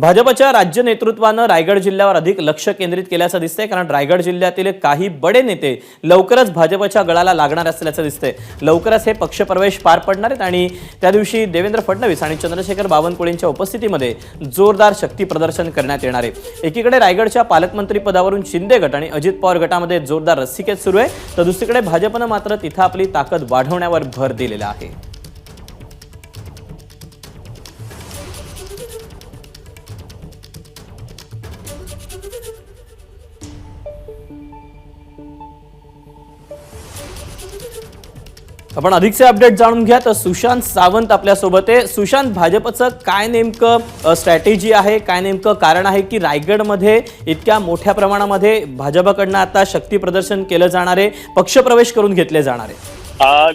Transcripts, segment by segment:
भाजपच्या राज्य नेतृत्वानं रायगड जिल्ह्यावर अधिक लक्ष केंद्रित केल्याचं दिसतंय कारण रायगड जिल्ह्यातील काही बडे नेते लवकरच भाजपच्या गळाला लागणार असल्याचं दिसतंय. लवकरच हे पक्षप्रवेश पार पडणार आहेत आणि त्या दिवशी देवेंद्र फडणवीस आणि चंद्रशेखर बावनकुळेंच्या उपस्थितीमध्ये जोरदार शक्ती प्रदर्शन करण्यात येणार आहे. एकीकडे रायगडच्या पालकमंत्री पदावरून शिंदे गट आणि अजित पवार गटामध्ये जोरदार रस्सिकेत सुरू आहे तर दुसरीकडे भाजपनं मात्र तिथं आपली ताकद वाढवण्यावर भर दिलेला आहे. Thank you. आपण अधिकचे अपडेट जाणून घ्या तर सुशांत सावंत आपल्यासोबत आहे. सुशांत भाजपचं काय नेमकं स्ट्रॅटेजी आहे? काय नेमकं कारण आहे की रायगडमध्ये इतक्या मोठ्या प्रमाणामध्ये भाजपकडनं आता शक्ती प्रदर्शन केलं जाणार आहे पक्षप्रवेश करून घेतले जाणार आहे?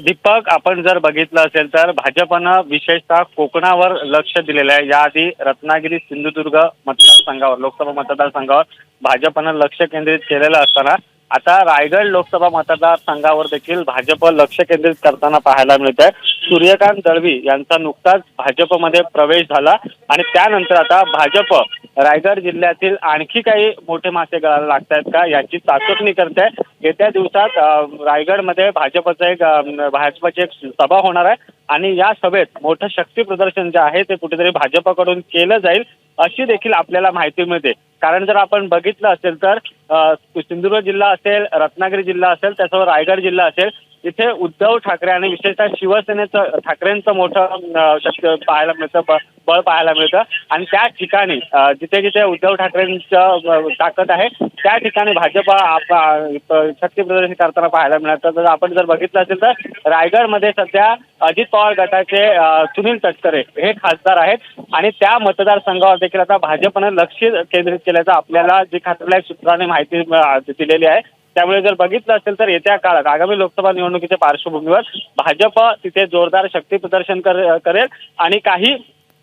दीपक आपण जर बघितलं असेल तर भाजपनं विशेषतः कोकणावर लक्ष दिलेलं आहे. याआधी रत्नागिरी सिंधुदुर्ग मतदारसंघावर लोकसभा मतदारसंघावर भाजपनं लक्ष केंद्रित केलेलं असताना आता रायगड लोकसभा मतदारसंघावर देखील भाजप लक्ष केंद्रित करताना पाहायला मिळत आहे सूर्यकांत दळवी यांचा नुकताच भाजपमध्ये प्रवेश झाला आणि त्यानंतर आता भाजप रायगड जिल्ह्यातील आणखी काही मोठे मासे गळायला लागत आहेत का याची चाचपणी करते येत्या दिवसात रायगडमध्ये भाजपचं एक भाजपची एक सभा होणार आहे. आणि या सभेत मोठं शक्ती प्रदर्शन जे आहे ते कुठेतरी भाजपकडून केलं जाईल. अशी देखील आपल्याला माहिती मिळते. कारण जर आपण बघितलं असेल तर सिंधुदुर्ग जिल्हा असेल रत्नागिरी जिल्हा असेल त्यासोबत रायगड जिल्हा असेल इथे उद्धव ठाकरे आणि विशेषतः शिवसेनेचं ठाकरेंचं मोठं शक्य पाहायला मिळतं बळ पाहायला मिळतं. आणि त्या ठिकाणी जिथे जिथे उद्धव ठाकरेंचं ताकद आहे त्या ठिकाणी भाजप शक्ती प्रदर्शन करताना पाहायला मिळतं. तर आपण जर बघितलं असेल तर रायगडमध्ये सध्या अजित पवार गटाचे सुनील तटकरे हे खासदार आहेत. आणि त्या मतदारसंघावर देखील आता भाजपनं लक्ष केंद्रित केल्याचं आपल्याला जी खात्रीलायक सूत्राने माहिती दिलेली आहे. त्यामुळे जर बघितलं असेल तर येत्या काळात आगामी लोकसभा निवडणुकीच्या पार्श्वभूमीवर भाजप तिथे जोरदार शक्ती प्रदर्शन कर- करेल आणि काही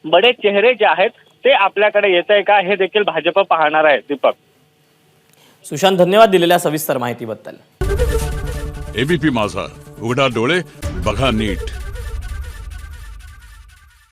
बडे चेहरे जे आहेत ते आपल्याकडे येत आहे का हे देखील भाजप पाहणार आहे. दीपक. सुशांत धन्यवाद दिलेल्या सविस्तर माहितीबद्दल. एबीपी माझा उघडा डोळे बघा नीट.